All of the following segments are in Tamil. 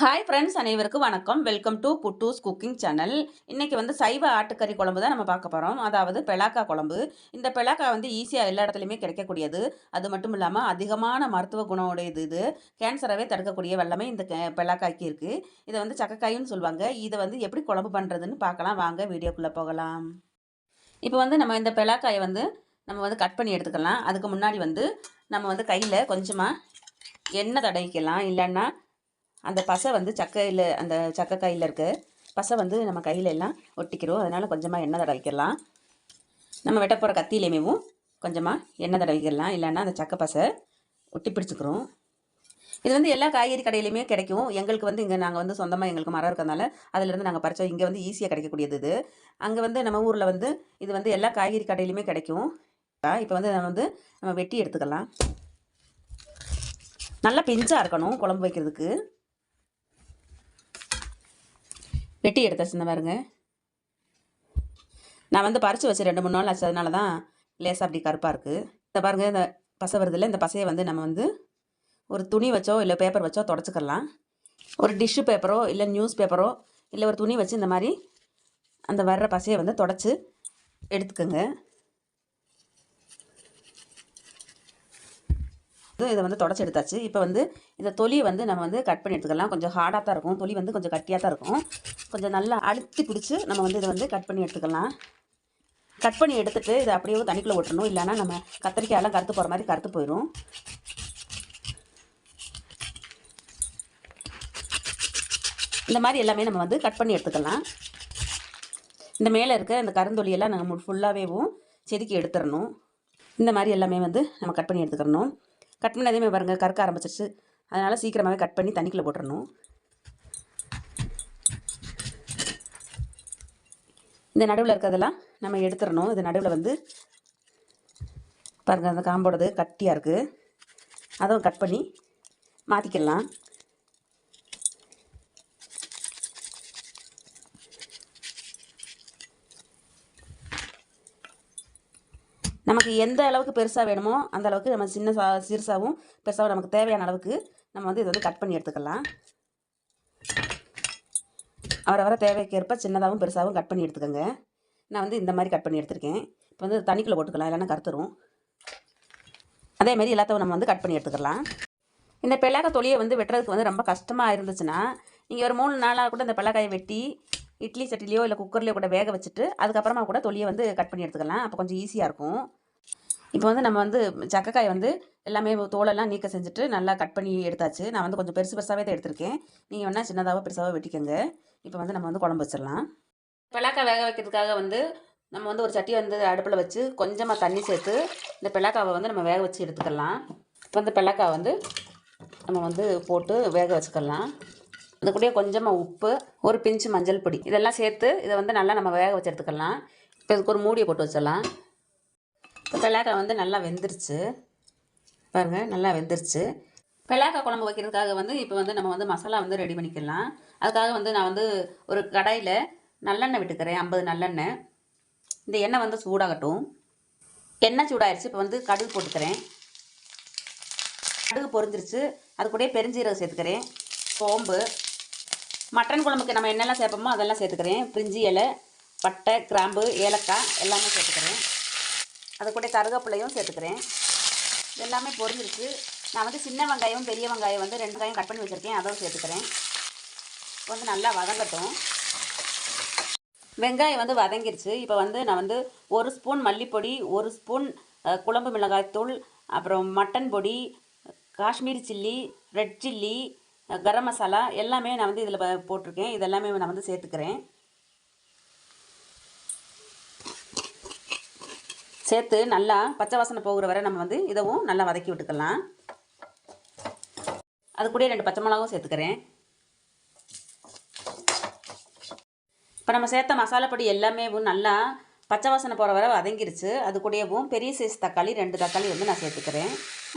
ஹாய் ஃப்ரெண்ட்ஸ் அனைவருக்கும் வணக்கம். Welcome to Puttus cooking channel இன்றைக்கி வந்து சைவ ஆட்டுக்கறி குழம்பு தான் நம்ம பார்க்க போகிறோம் அதாவது பெலாக்கா குழம்பு. இந்த பெலாக்கா வந்து ஈஸியாக எல்லா இடத்துலையுமே கிடைக்கக்கூடியது. அது மட்டும் இல்லாமல் அதிகமான மருத்துவ குணம் உடையது இது கேன்சரவே தடுக்கக்கூடிய வெள்ளமே இந்த கே- பெலாக்காய்க்கு இருக்குது இதை வந்து சக்கக்காயின்னு சொல்லுவாங்க இதை வந்து எப்படி குழம்பு பண்ணுறதுன்னு பார்க்கலாம். வாங்க வீடியோக்குள்ளே போகலாம். இப்போ வந்து நம்ம இந்த பெலாக்காயை வந்து நம்ம வந்து கட் பண்ணி எடுத்துக்கலாம். அதுக்கு முன்னாடி வந்து நம்ம வந்து கையில் கொஞ்சமாக எண்ணெய் தடவிக்கலாம். இல்லைன்னா அந்த பசை வந்து சக்கையில் அந்த சக்கை கையில் இருக்க. பசை வந்து நம்ம கையில் எல்லாம் ஒட்டிக்கிறோம். அதனால் கொஞ்சமாக எண்ணெய் தடவிக்கலாம். நம்ம வெட்ட போகிற கத்தியிலையுமேவும் கொஞ்சமாக எண்ணெய் தடவிக்கலாம். இல்லைன்னா அந்த சக்கை பசை ஒட்டி பிடிச்சிக்கிறோம். இது வந்து எல்லா காய்கறி கடையிலையுமே கிடைக்கும். எங்களுக்கு வந்து இங்கே நாங்கள் வந்து சொந்தமாக எங்களுக்கு மரம் இருக்கிறதுனால அதிலேருந்து நாங்கள் பறிச்சோம். இங்கே வந்து ஈஸியாக கிடைக்கக்கூடியது இது. அங்கே வந்து நம்ம ஊரில் வந்து இது வந்து எல்லா காய்கறி கடையிலையுமே கிடைக்கும். இப்போ வந்து நம்ம வந்து நம்ம வெட்டி எடுத்துக்கலாம். நல்லா பிஞ்சாக இருக்கணும் குழம்பு வைக்கிறதுக்கு. வெட்டி எடுத்த சின்ன பாருங்க. நான் வந்து பறித்து வச்சு ரெண்டு மூணு நாள் ஆச்சு அதனால தான் லேசாக அப்படி கருப்பாக இருக்குது இந்த பாருங்கள் இந்த பசை வருதில்ல இந்த பசையை வந்து நம்ம வந்து ஒரு துணி வச்சோ இல்லை பேப்பர் வச்சோ தொடச்சிக்கலாம். ஒரு டிஷ்ஷு பேப்பரோ இல்லை நியூஸ் பேப்பரோ இல்லை ஒரு துணி வச்சு இந்த மாதிரி அந்த வர்ற பசையை வந்து தொடச்சி எடுத்துக்கோங்க. இது இதை வந்து தொடச்சி எடுத்தாச்சு. இப்போ வந்து இந்த தொலியை வந்து நம்ம வந்து கட் பண்ணி எடுத்துக்கலாம். கொஞ்சம் ஹார்டாக தான் இருக்கும். தொலி வந்து கொஞ்சம் கட்டியாக தான் இருக்கும். கொஞ்சம் நல்லா அழுத்தி பிடிச்சி நம்ம வந்து இதை வந்து கட் பண்ணி எடுத்துக்கலாம். கட் பண்ணி எடுத்துகிட்டு இதை அப்படியே தண்ணிக்குள்ளே ஓட்டணும் இல்லைன்னா நம்ம கத்திரிக்காயெல்லாம் கருத்து போகிற மாதிரி கருத்து போயிடும் இந்த மாதிரி எல்லாமே நம்ம வந்து கட் பண்ணி எடுத்துக்கலாம். இந்த மேலே இருக்க இந்த கருந்தொலியெல்லாம் நம்ம ஃபுல்லாகவேவும் செதுக்கி எடுத்துடணும். இந்த மாதிரி எல்லாமே வந்து நம்ம கட் பண்ணி எடுத்துக்கிறணும் கட் பண்ணதேமே பாருங்கள் கறக்க ஆரம்பிச்சிருச்சு. அதனால் சீக்கிரமாகவே கட் பண்ணி தண்ணிக்குள்ளே போட்டுடணும் இந்த நடுவில் இருக்கிறதெல்லாம் நம்ம எடுத்துடணும் இது நடுவில் வந்து பாருங்கள் அந்த காம்போடது கட்டியாக இருக்குது அதுவும் கட் பண்ணி மாற்றிக்கலாம் நமக்கு எந்த அளவுக்கு பெருசாக வேணுமோ அந்த அளவுக்கு நம்ம சின்ன சா சிறுசாகவும் பெருசாகவும் நமக்கு தேவையான அளவுக்கு நம்ம வந்து இதை வந்து கட் பண்ணி எடுத்துக்கலாம். அவரவரை தேவைக்கேற்ப சின்னதாகவும் பெருசாகவும் கட் பண்ணி எடுத்துக்கோங்க. நான் வந்து இந்த மாதிரி கட் பண்ணி எடுத்திருக்கேன். இப்போ வந்து தண்ணிக்குள்ளே போட்டுக்கலாம் இல்லைன்னா கருத்துரும். அதேமாரி எல்லாத்தையும் நம்ம வந்து கட் பண்ணி எடுத்துக்கலாம். இந்த பெல்லாக்காய் தொலியை வந்து வெட்டுறதுக்கு வந்து ரொம்ப கஷ்டமாக இருந்துச்சுன்னா நீங்கள் ஒரு மூணு நாளாக கூட இந்த பெல்லாக்காயை வெட்டி இட்லி சட்டிலையோ இல்லை குக்கர்லையோ கூட வேக வச்சுட்டு அதுக்கப்புறமா கூட தொழியை வந்து கட் பண்ணி எடுத்துக்கலாம். அப்போ கொஞ்சம் ஈஸியாக இருக்கும். இப்போ வந்து நம்ம வந்து சக்கக்காய் வந்து எல்லாமே தோலெல்லாம் நீக்க செஞ்சுட்டு நல்லா கட் பண்ணி எடுத்தாச்சு. நான் வந்து கொஞ்சம் பெருசு பெருசாகவே தான் எடுத்திருக்கேன். நீங்கள் வேணால் சின்னதாக பெருசாக வெட்டிக்கோங்க. இப்போ வந்து நம்ம வந்து குழம்பு வச்சிடலாம். பெலாக்காய் வேக வைக்கிறதுக்காக வந்து நம்ம வந்து ஒரு சட்டி வந்து அடுப்பில் வச்சு கொஞ்சமாக தண்ணி சேர்த்து இந்த பெலாக்காவை வந்து நம்ம வேக வச்சு எடுத்துக்கலாம். இப்போ வந்து பெலாக்காய் வந்து நம்ம வந்து போட்டு வேக வச்சுக்கலாம். அது கூட கொஞ்சமாக உப்பு ஒரு பிஞ்சு மஞ்சள் பொடி இதெல்லாம் சேர்த்து இதை வந்து நல்லா நம்ம வேக வச்சு எடுத்துக்கலாம். இப்போ இதுக்கு ஒரு மூடியை போட்டு வச்சிடலாம். பெலாக்காய் வந்து நல்லா வெந்துருச்சு. பாருங்கள் நல்லா வெந்துருச்சு. பெலாக்காய் குழம்பு வைக்கிறதுக்காக வந்து இப்போ வந்து நம்ம வந்து மசாலா வந்து ரெடி பண்ணிக்கலாம். அதுக்காக வந்து நான் வந்து ஒரு கடாயில் நல்லெண்ணெய் விட்டுக்கிறேன் ஐம்பது நல்லெண்ணெய். இந்த எண்ணெய் வந்து சூடாகட்டும். எண்ணெய் சூடாயிருச்சு இப்போ வந்து கடுகு போட்டுக்கிறேன். கடுகு பொரிஞ்சிருச்சு அது கூட பெருஞ்சீரகம் சேர்த்துக்கிறேன். சோம்பு. மட்டன் குழம்புக்கு நம்ம என்னெல்லாம் சேர்ப்போமோ அதெல்லாம் சேர்த்துக்கிறேன். பிரிஞ்சி இலை பட்டை கிராம்பு ஏலக்காய் எல்லாமே சேர்த்துக்கிறேன். அது கூட கருகப்பிள்ளையும் சேர்த்துக்கிறேன். எல்லாமே பொரிஞ்சிருச்சு நான் வந்து சின்ன வெங்காயம் பெரிய வெங்காயம் வந்து ரெண்டு காயும் கட் பண்ணி வச்சுருக்கேன். அதுவும் சேர்த்துக்கிறேன். இப்போ வந்து நல்லா வதங்கட்டும். வெங்காயம் வந்து வதங்கிருச்சு. இப்போ வந்து நான் வந்து ஒரு ஸ்பூன் மல்லிப்பொடி ஒரு ஸ்பூன் குழம்பு மிளகாய்த்தூள் அப்புறம் மட்டன் பொடி Kashmiri chilli red chilli garam masala எல்லாமே நான் வந்து இதில் போட்டிருக்கேன். இதெல்லாமே நான் வந்து சேர்த்துக்கிறேன். சேர்த்து நல்லா பச்சை வாசனை போகிற வரை நம்ம வந்து இதவும் நல்லா வதக்கி விட்டுக்கலாம். அது கூட ரெண்டு பச்சை மிளகாவும் சேர்த்துக்கிறேன். இப்போ நம்ம சேர்த்த மசாலா பொடி எல்லாமே நல்லா பச்சை வாசனை போகிற வரை வதங்கிருச்சு. அது கூடவும் பெரிய சைஸ் தக்காளி ரெண்டு தக்காளி வந்து நான் சேர்த்துக்கிறேன்.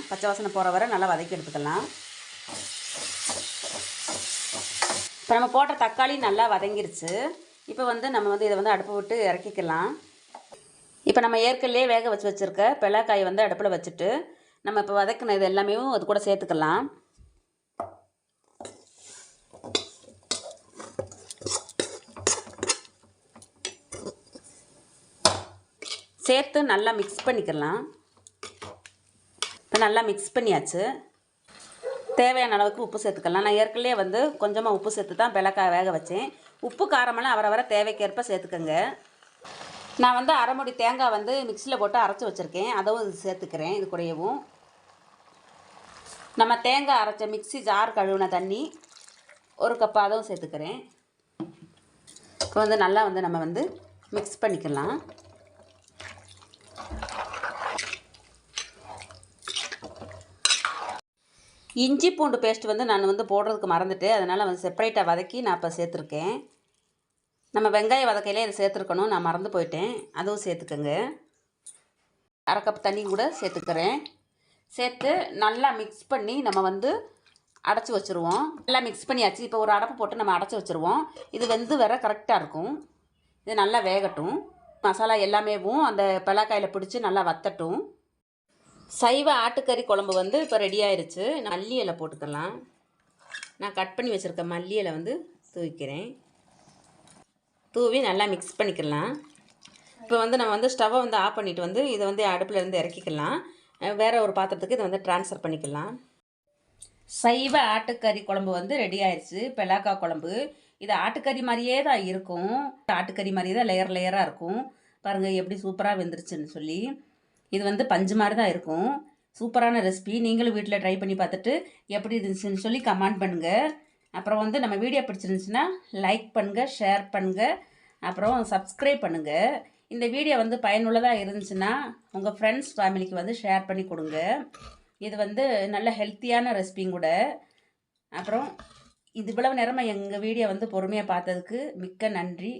பச்சை வாசனை போகிற வரை நல்லா வதக்கி எடுத்துக்கலாம். இப்போ நம்ம போட்ட தக்காளி நல்லா வதங்கிருச்சு. இப்போ வந்து நம்ம வந்து இதை வந்து அடுப்பு விட்டு இறக்கிக்கலாம். இப்போ நம்ம ஏற்கனவே வேக வச்சு வச்சுருக்க பெலாக்காயை வந்து அடுப்பில் வச்சுட்டு நம்ம இப்போ வதக்கின இது எல்லாமே அது கூட சேர்த்துக்கலாம். சேர்த்து நல்லா மிக்ஸ் பண்ணிக்கலாம். இப்போ நல்லா மிக்ஸ் பண்ணியாச்சு. தேவையான அளவுக்கு உப்பு சேர்த்துக்கலாம். நான் ஏற்கனவே வந்து கொஞ்சமாக உப்பு சேர்த்து தான் பிளக்கா வேக வச்சேன். உப்பு காரமெல்லாம் அவரை வர தேவைக்கேற்ப சேர்த்துக்கோங்க. நான் வந்து அரை மூடி தேங்காய் வந்து மிக்சியில் போட்டு அரைச்சி வச்சுருக்கேன். அதுவும் இது சேர்த்துக்கிறேன். இது கூடயவும். நம்ம தேங்காய் அரைச்ச மிக்ஸி ஜார் கழுவின தண்ணி ஒரு கப் அதுவும் சேர்த்துக்கிறேன். இப்போ வந்து நல்லா வந்து நம்ம வந்து மிக்ஸ் பண்ணிக்கலாம். இஞ்சி பூண்டு பேஸ்ட் வந்து நான் வந்து போடுறதுக்கு மறந்துட்டு அதனால் வந்து செப்பரேட்டாக வதக்கி நான் இப்போ சேர்த்துருக்கேன். நம்ம வெங்காயம் வதக்கையில் இதை சேர்த்துருக்கணும். நான் மறந்து போயிட்டேன். அதுவும் சேர்த்துக்கோங்க. அரை கப் தண்ணி கூட சேர்த்துக்கிறேன். சேர்த்து நல்லா மிக்ஸ் பண்ணி நம்ம வந்து அடைச்சி வச்சுருவோம். நல்லா மிக்ஸ் பண்ணியாச்சு. இப்போ ஒரு அடப்பு போட்டு நம்ம அடைச்சி வச்சுருவோம். இது வெந்து வர கரெக்டாக இருக்கும். இது நல்லா வேகட்டும். மசாலா எல்லாமேவும் அந்த பலாக்காயில் பிடிச்சி நல்லா வத்தட்டும். சைவ ஆட்டுக்கறி குழம்பு வந்து இப்போ ரெடி ஆயிடுச்சு நான் மல்லி இலை போட்டுக்கலாம். நான் கட் பண்ணி வச்சுருக்க மல்லி இலை வந்து தூவிக்கிறேன். தூவி நல்லா மிக்ஸ் பண்ணிக்கலாம். இப்போ வந்து நம்ம வந்து ஸ்டவ்வை வந்து ஆஃப் பண்ணிட்டு வந்து இதை வந்து அடுப்பில் இருந்து இறக்கிக்கலாம். வேறு ஒரு பாத்திரத்துக்கு இதை வந்து ட்ரான்ஸ்ஃபர் பண்ணிக்கலாம். சைவ ஆட்டுக்கறி குழம்பு வந்து ரெடி ஆயிடுச்சு பெலாக்கா குழம்பு. இது ஆட்டுக்கறி மாதிரியே தான் இருக்கும். ஆட்டுக்கறி மாதிரியே தான் லேயர் லேயராக இருக்கும். பாருங்கள் எப்படி சூப்பராக வெந்துருச்சுன்னு சொல்லி. இது வந்து பஞ்சு மாதிரி தான் இருக்கும். சூப்பரான ரெசிபி நீங்களும் வீட்டில் ட்ரை பண்ணி பார்த்துட்டு எப்படி இருந்துச்சுன்னு சொல்லி கமெண்ட் பண்ணுங்கள் அப்புறம் வந்து நம்ம வீடியோ பிடிச்சிருந்துச்சுன்னா லைக் பண்ணுங்கள் ஷேர் பண்ணுங்கள் அப்புறம் சப்ஸ்கிரைப் பண்ணுங்கள் இந்த வீடியோ வந்து பயனுள்ளதாக இருந்துச்சுன்னா உங்கள் ஃப்ரெண்ட்ஸ் ஃபேமிலிக்கு வந்து ஷேர் பண்ணி கொடுங்க. இது வந்து நல்ல ஹெல்த்தியான ரெசிபியும் கூட. அப்புறம் இது இவ்வளவு நேரமாக எங்கள் வீடியோ வந்து பொறுமையாக பார்த்ததுக்கு மிக்க நன்றி.